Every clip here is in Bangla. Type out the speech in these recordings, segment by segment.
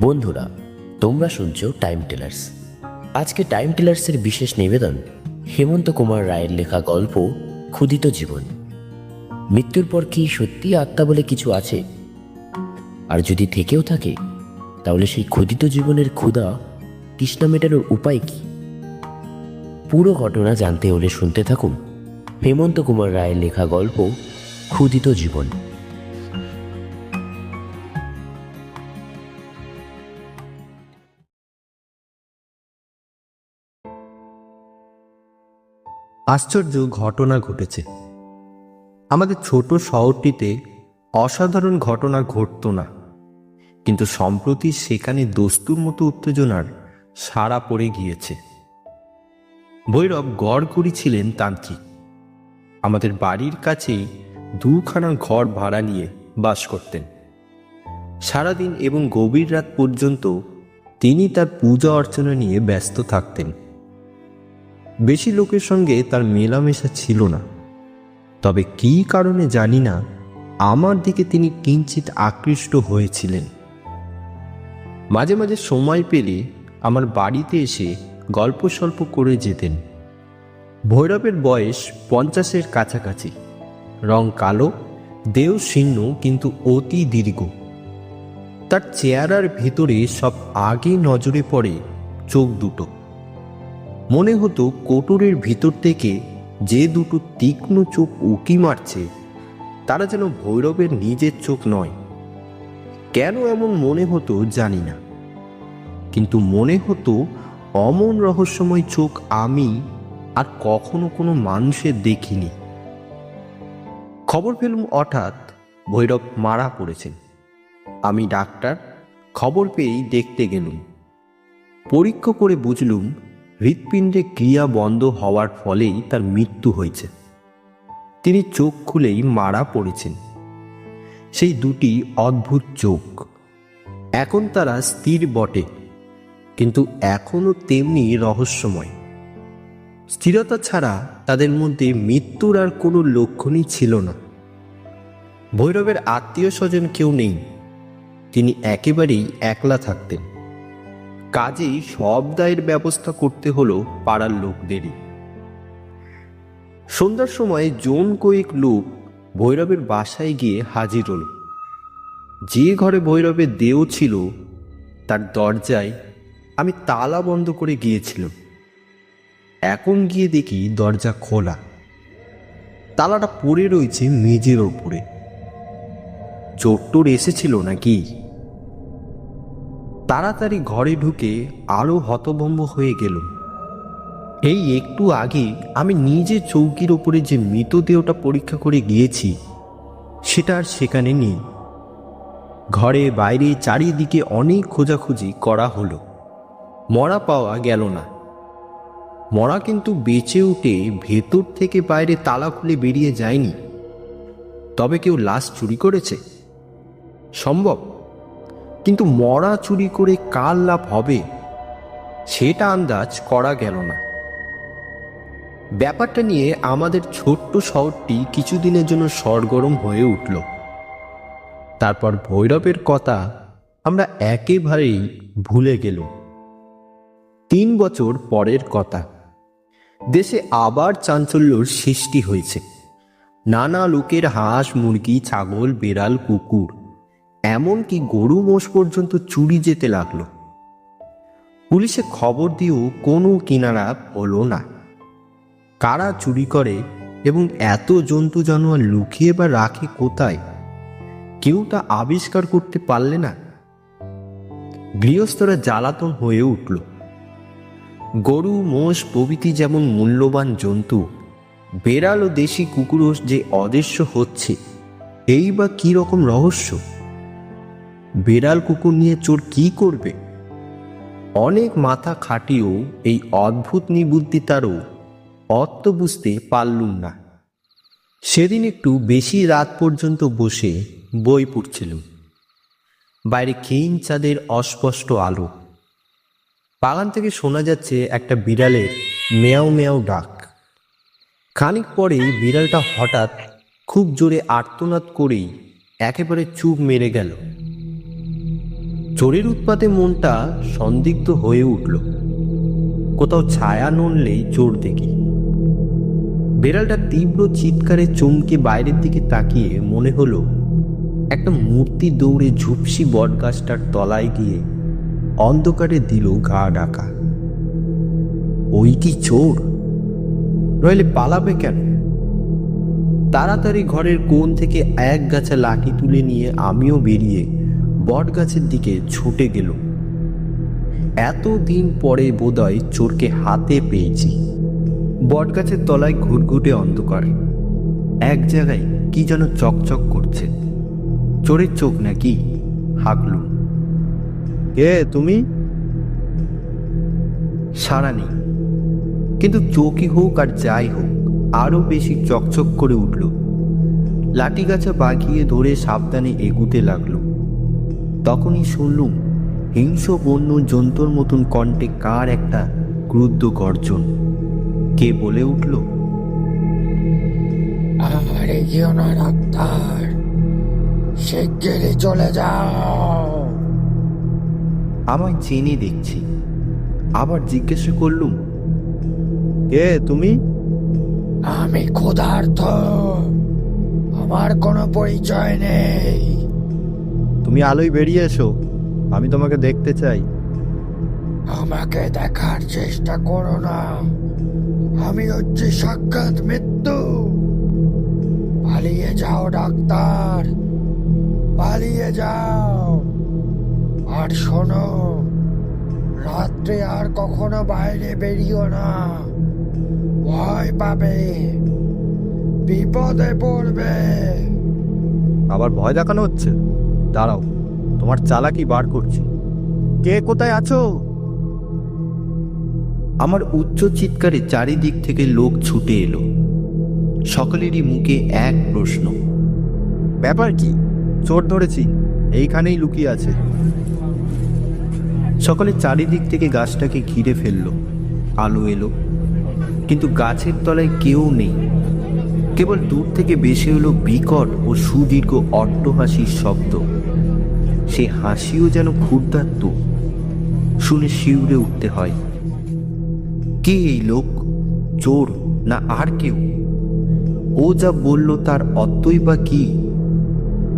বন্ধুরা, তোমরা শুনছো টাইম টেলার্স আজকে টাইম টেলার্সের বিশেষ নিবেদন, হেমন্ত কুমার রায়ের লেখা গল্প ক্ষুদিত জীবন। মৃত্যুর পর কি সত্যি আত্মা বলে কিছু আছে? আর যদি থেকেও থাকে, তাহলে সেই ক্ষুদিত জীবনের ক্ষুধা তৃষ্ণা মেটানোর উপায় কি? পুরো ঘটনা জানতে হলে শুনতে থাকুন হেমন্ত কুমার রায়ের লেখা গল্প ক্ষুদিত জীবন। আশ্চর্য ঘটনা ঘটেছে। আমাদের ছোট শহরটিতে অসাধারণ ঘটনা ঘটতো না। কিন্তু সম্প্রতি সেখানে দস্তুর মতো উত্তেজনার সাড়া পড়ে গিয়েছে। ভৈরব গড় করেছিলেন তান্ত্রিক। আমাদের বাড়ির কাছেই দুখানা ঘর ভাড়া নিয়ে বাস করতেন। সারাদিন এবং গভীর রাত পর্যন্ত তিনি তার পূজা অর্চনা নিয়ে ব্যস্ত থাকতেন। বেশি লোকের সঙ্গে তার মেলামেশা ছিল না। তবে কী কারণে জানি না, আমার দিকে তিনি কিঞ্চিত আকৃষ্ট হয়েছিলেন। মাঝে মাঝে সময় পেলে আমার বাড়িতে এসে গল্প স্বল্প করে যেতেন। ভৈরবের বয়স পঞ্চাশের কাছাকাছি। রং কালো, দেহ শীর্ণ কিন্তু অতি দীর্ঘ। তার চেহারার ভেতরে সব আগে নজরে পড়ে চোখ দুটো। মনে হতো কোটরের ভিতর থেকে যে দুটো তীক্ষ্ণ চোখ উকি মারছে, তারা যেন ভৈরবের নিজের চোখ নয়। কেন এমন মনে হতো জানি না। কিন্তু মনে হতো অমন রহস্যময় চোখ আমি আর কখনো কোনো মানুষের দেখিনি। খবর পেলুম হঠাৎ ভৈরব মারা পড়েছেন। আমি ডাক্তার, খবর পেয়েই দেখতে গেলুম। পরীক্ষা করে বুঝলুম হৃৎপিণ্ডে ক্রিয়া বন্ধ হওয়ার ফলেই তার মৃত্যু হয়েছে। তিনি চোখ খুলেই মারা পড়েছেন। সেই দুটি অদ্ভুত চোখ। এখন তারা স্থির বটে, কিন্তু এখনও তেমনি রহস্যময়। স্থিরতা ছাড়া তাদের মধ্যে মৃত্যুর আর কোনো লক্ষণই ছিল না। ভৈরবের আত্মীয় স্বজন কেউ নেই। তিনি একেবারেই একলা থাকতেন। কাজেই সব দায়ের ব্যবস্থা করতে হলো পাড়ার লোকদেরই। সন্ধ্যার সময় জোন কয়েক লোক ভৈরবের বাসায় গিয়ে হাজির হল। যে ঘরে ভৈরবের দেহ ছিল, তার দরজায় আমি তালা বন্ধ করে গিয়েছিলাম। এখন গিয়ে দেখি দরজা খোলা। তালাটা পড়ে রয়েছে মেঝের ওপরে। চোট্টর এসেছিল নাকি? তাড়াতাড়ি ঘরে ঢুকে আরও হতভম্ব হয়ে গেল এই একটু আগে আমি নিজে চৌকির ওপরে যে মৃতদেহটা পরীক্ষা করে গিয়েছি, সেটা আর সেখানে নেই। ঘরে বাইরে চারিদিকে অনেক খোঁজাখুঁজি করা হলো। মরা পাওয়া গেল না। মরা কিন্তু বেঁচে উঠে ভেতর থেকে বাইরে তালা খুলে বেরিয়ে যায়নি। তবে কেউ লাশ চুরি করেছে? সম্ভব? কিন্তু মরা চুরি করে কার লাভ হবে? সেটা আন্দাজ করা গেল না। ব্যাপারটা নিয়ে আমাদের ছোট্ট শহরটি কিছুদিনের জন্য সরগরম হয়ে উঠল। তারপর ভৈরবের কথা আমরা একেবারেই ভুলে গেল তিন বছর পরের কথা। দেশে আবার চাঞ্চল্যর সৃষ্টি হয়েছে। নানা লোকের হাঁস, মুরগি, ছাগল, বেড়াল, কুকুর। এমনকি গরু মোষ পর্যন্ত চুরি যেতে লাগল। পুলিশে খবর দিয়েও কোনো কিনারা হলো না। কারা চুরি করে এবং এত জন্তু জানোয়ার লুকিয়ে বা রাখে কোথায়? কেউ তা আবিষ্কার করতে পারলে না। গৃহস্থরা জ্বালাতন হয়ে উঠল। গরু, মোষ প্রভৃতি যেমন মূল্যবান জন্তু, বেড়াল দেশি কুকুরও যে অদৃশ্য হচ্ছে, এই বা কী রকম রহস্য? বেড়াল কুকুর নিয়ে চোর কি করবে? অনেক মাথা খাটিয়েও এই অদ্ভুত নিবুদ্ধি তারও বুঝতে পারলুম না। সেদিন একটু বেশি রাত পর্যন্ত বসে বই পড়ছিলাম। বাইরে ক্ষীণ চাঁদের অস্পষ্ট আলো। বাগান থেকে শোনা যাচ্ছে একটা বিড়ালের মেয়াও মেয়াও ডাক। খানিক পরেই বিড়ালটা হঠাৎ খুব জোরে আর্তনাদ করেই একেবারে চুপ মেরে গেল। চোরের উৎপাতে মনটা সন্দিগ্ধ হয়ে উঠল। কোথাও ছায়া নড়লেই চোর দেখি। বেড়ালটা তীব্র চিৎকারে চমকে বাইরের দিকে তাকিয়ে মনে হলো, একটা মূর্তি দৌড়ে ঝুপসি বটগাছটার তলায় গিয়ে অন্ধকারে দিল গা ডাকা ওই কি চোর? নইলে পালাবে কেন? তাড়াতাড়ি ঘরের কোণ থেকে এক গাছা লাঠি তুলে নিয়ে আমিও বেরিয়ে বট গাছের দিকে ছুটে গেল। এতদিন পরে বোধহয় চোরকে হাতে পেয়েছি। বট গাছের তলায় ঘুটঘুটে অন্ধকার। এক জায়গায় কি যেন চকচক করছে। চোরের চোখ নাকি হাঁকলুম কে তুমি? সারা নেই। কিন্তু চোখই হোক আর যাই হোক, আরও বেশি চকচক করে উঠল। লাঠি গাছা বাগিয়ে ধরে সাবধানে এগুতে লাগল। তখনই শুনলুম হিংস্র বন্য জন্তুর মতন কণ্ঠে কার একটা ক্রুদ্ধ গর্জন। কে বলে উঠল আর এগিয়েও না ডাক্তার শিগগিরই চলে যাও। আমায় চেনে দেখছি। আবার জিজ্ঞাসা করলুম কে তুমি? আমি ক্ষুধার্ত আমার কোনো পরিচয় নেই। তুমি আলোয় বেরিয়ে এসো। আমি তোমাকে দেখতে চাই। আমাকে দেখার চেষ্টা করো না। আমি হচ্ছি সাক্ষাৎ মৃত্যু। পালিয়ে যাও ডাক্তার। পালিয়ে যাও। আর শোনো রাত্রে আর কখনো বাইরে বেরিও না। ভয় পাবে বিপদে পড়বে। আবার ভয় দেখানো হচ্ছে? দাঁড়াও তোমার চালাকি বার করছি। কে কোথায় আছো? আমার উচ্চ চিৎকারে চারিদিক থেকে লোক ছুটে এলো। সকলেরই মুখে এক প্রশ্ন। ব্যাপার কি? চোর ধরেছি এইখানেই লুকিয়ে আছে। সকলে চারিদিক থেকে গাছটাকে ঘিরে ফেলল। আলো এলো। কিন্তু গাছের তলায় কেউ নেই। কেবল দূর থেকে বেশি হলো বিকট ও সুদীর্ঘ অট্টহাসির শব্দ। সে হাসিও যেন ক্ষুদ্রাত্ম শুনে শিউরে উঠতে হয়, কে এই লোক? চোর না আর কেউ? ও যা বলল তার অত্যই বা কি?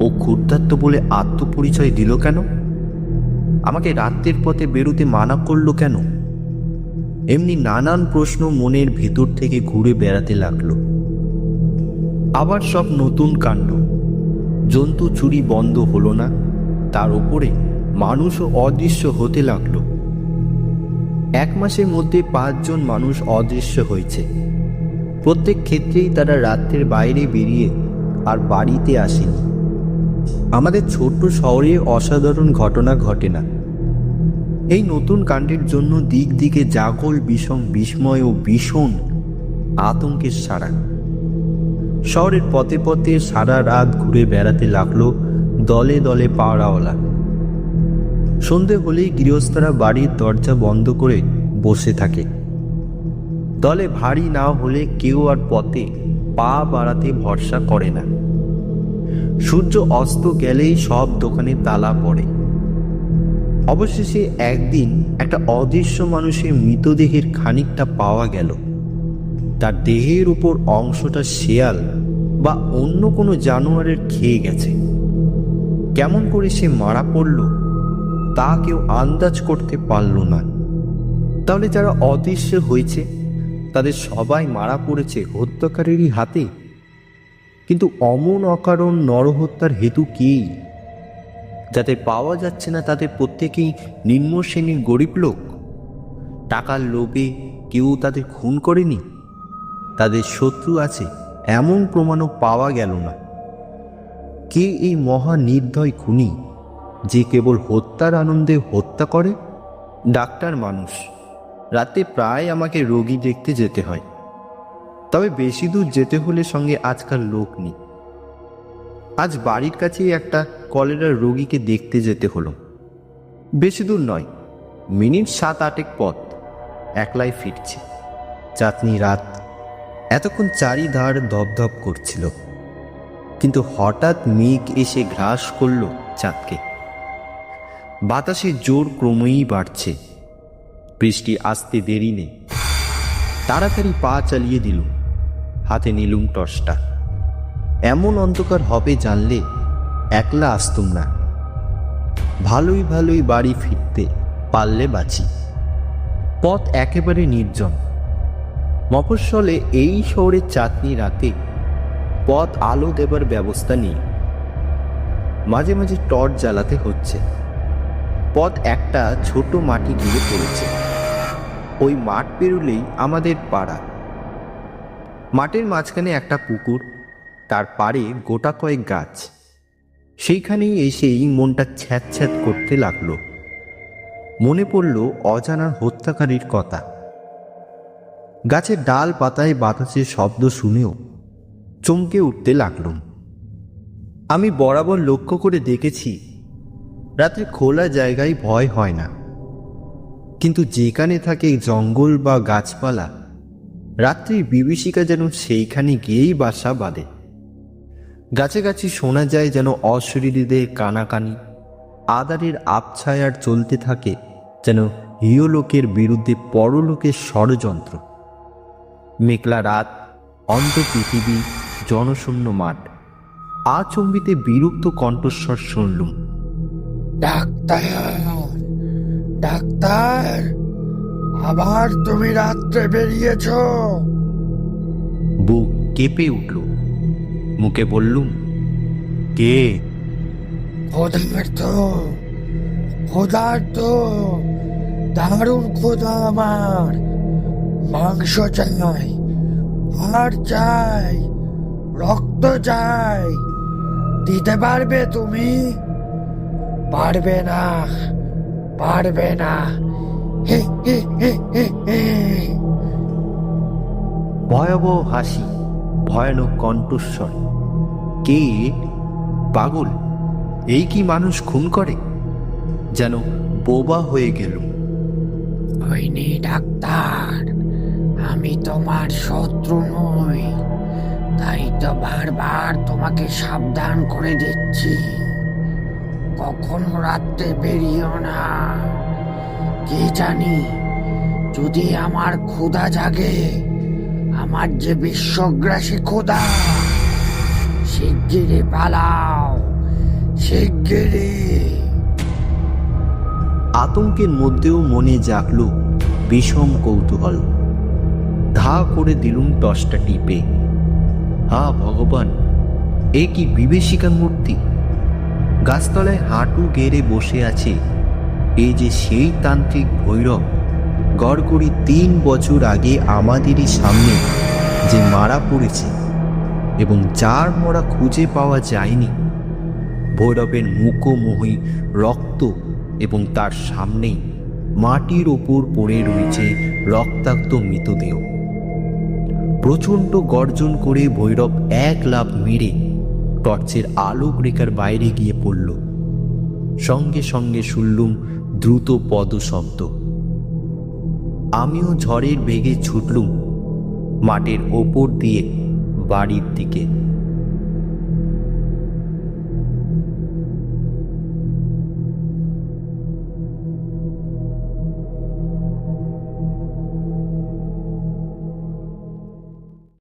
ও ক্ষুদ্রাত্ম বলে আত্মপরিচয় দিল কেন? আমাকে রাত্রের পথে বেরোতে মানা করল কেন? এমনি নানান প্রশ্ন মনের ভেতর থেকে ঘুরে বেড়াতে লাগল। আবার সব নতুন কাণ্ড। জন্তু চুরি বন্ধ হলো না। তার উপরে মানুষও অদৃশ্য হতে লাগল। এক মাসের মধ্যে পাঁচজন মানুষ অদৃশ্য হয়েছে। প্রত্যেক ক্ষেত্রেই তারা রাত্রের বাইরে বেরিয়ে আর বাড়িতে আসেনি। আমাদের ছোট্ট শহরে অসাধারণ ঘটনা ঘটে না। এই নতুন কাণ্ডের জন্য দিক দিকে জাগল বিষম বিস্ময় ও ভীষণ আতঙ্কের সারা শহরের পথে পথে সারা রাত ঘুরে বেড়াতে লাগল দলে দলে পাড়াওয়ালা সন্ধে হলেই গৃহস্থরা বাড়ির দরজা বন্ধ করে বসে থাকে। দলে ভারী না হলে কেউ আর পথে পা বাড়াতে ভরসা করে না। সূর্য অস্ত গেলেই সব দোকানে তালা পড়ে। অবশেষে একদিন একটা অদৃশ্য মানুষের মৃতদেহের খানিকটা পাওয়া গেল। তার দেহের উপর অংশটা শেয়াল বা অন্য কোনো জানোয়ারের খেয়ে গেছে। কেমন করে সে মারা পড়ল, তা কেউ আন্দাজ করতে পারল না। তাহলে যারা অদৃশ্য হয়েছে, তাদের সবাই মারা পড়েছে হত্যাকারীরই হাতে। কিন্তু অমন অকারণ নরহত্যার হেতু কি? যাদের পাওয়া যাচ্ছে না তাদের প্রত্যেকেই নিম্ন শ্রেণির গরিব লোক। টাকার লোভে কেউ তাদের খুন করেনি। তাদের শত্রু আছে, এমন প্রমাণও পাওয়া গেল না। কে এই মহা নির্দয় খুনি যে কেবল হত্যার আনন্দে হত্যা করে? ডাক্তার মানুষ, রাতে প্রায় আমাকে রোগী দেখতে যেতে হয়। তবে বেশি দূর যেতে হলে সঙ্গে আজকাল লোক নেই। আজ বাড়ির কাছেই একটা কলেরার রোগীকে দেখতে যেতে হলো। বেশি দূর নয়, মিনিট সাত আটেক পথ, একলাই ফিরছি। চাঁদনি রাত এতক্ষণ চারিধার ধপধপ করছিল। কিন্তু হঠাৎ মেঘ এসে গ্রাস করল চাঁদকে। বাতাসের জোর ক্রমেই বাড়ছে। বৃষ্টি আসতে দেরি নেই। তাড়াতাড়ি পা চালিয়ে দিলুম। হাতে নিলুম টর্চটা। এমন অন্ধকার হবে জানলে একলা আসতুম না। ভালোই ভালোই বাড়ি ফিরতে পারলে বাঁচি। পথ একেবারে নির্জন। মফস্বলে এই শহরের চাঁদনি রাতে পথ আলো দেবার ব্যবস্থা নেই। মাঝে মাঝে টর্চ জ্বালাতে হচ্ছে। পথ একটা ছোট মাটি ঘিরে পড়েছে। ওই মাঠ পেরুলেই আমাদের পাড়া। মাঠের মাঝখানে একটা পুকুর, তার পাড়ে গোটা কয়েক গাছ। সেইখানেই এসেই মনটা ছ্যাঁত করতে লাগল। মনে পড়ল অজানার হত্যাকারীর কথা। গাছের ডাল পাতায় বাতাসের শব্দ শুনেও চমকে উঠতে লাগলুম। আমি বরাবর লক্ষ্য করে দেখেছি, রাত্রে খোলা জায়গায় ভয় হয় না। কিন্তু যেখানে থাকে জঙ্গল বা গাছপালা, রাত্রির বিভীষিকা যেন সেইখানে গিয়েই বাসা বাঁধে। গাছে গাছে শোনা যায় যেন অশরীরীদের কানাকানি, আদারের আবছায়ার চলতে থাকে যেন ইহলোকের বিরুদ্ধে পরলোকের ষড়যন্ত্র। মেঘলা রাত অন্ত পৃথিবী জনশূন্য মাঠ। আচম্বিতে বিরক্ত কণ্ঠস্বর শুনলুম। ডাক্তার ডাক্তার আবার তুমি রাত্রে বেরিয়েছ। বুক কেঁপে উঠল। মুখে বললুম কে? ক্ষুধার্ত ক্ষুধার্ত দারুণ ক্ষুধা আমার। মাংস চাই আর চাই রক্ত চাই দিতে পারবে তুমি? পারবে না পারবে না। ভয়াবহ হাসি ভয়ানক কণ্ঠস্বর। কে? পাগল। এই কি মানুষ খুন করে? যেন বোবা হয়ে গেল। হয়নি ডাক্তার আমি তোমার শত্রু নই। তাই তো বারবার তোমাকে সাবধান করে দিচ্ছি। কখনো রাত্রে বেরিও না। কে জানি, যদি আমার ক্ষুধা জাগে, আমার যে বিশ্বগ্রাসী ক্ষুধা শিগগিরি পালাও শিগগিরি আতঙ্কের মধ্যেও মনে জাগল বিষম কৌতূহল। ধা করে দিলুম টসটা টিপে। হা ভগবান, এ কি বিভীষিকার মূর্তি? গাছতলায় হাঁটু গেড়ে বসে আছে এই যে সেই তান্ত্রিক ভৈরব, গড় গড়গড়ি তিন বছর আগে আমাদেরই সামনে যে মারা পড়েছে এবং যার মরা খুঁজে পাওয়া যায়নি। ভৈরবের মুখোমুহি রক্ত এবং তার সামনেই মাটির ওপর পড়ে রয়েছে রক্তাক্ত মৃতদেহ। প্রচণ্ড গর্জন করে ভৈরব এক লাভ মেরে টর্চের আলোক রেখার বাইরে গিয়ে পড়ল। সঙ্গে সঙ্গে শুনলুম দ্রুত পদশব্দ আমিও ঝড়ের বেগে ছুটলুম মাটির ওপর দিয়ে বাড়ির দিকে।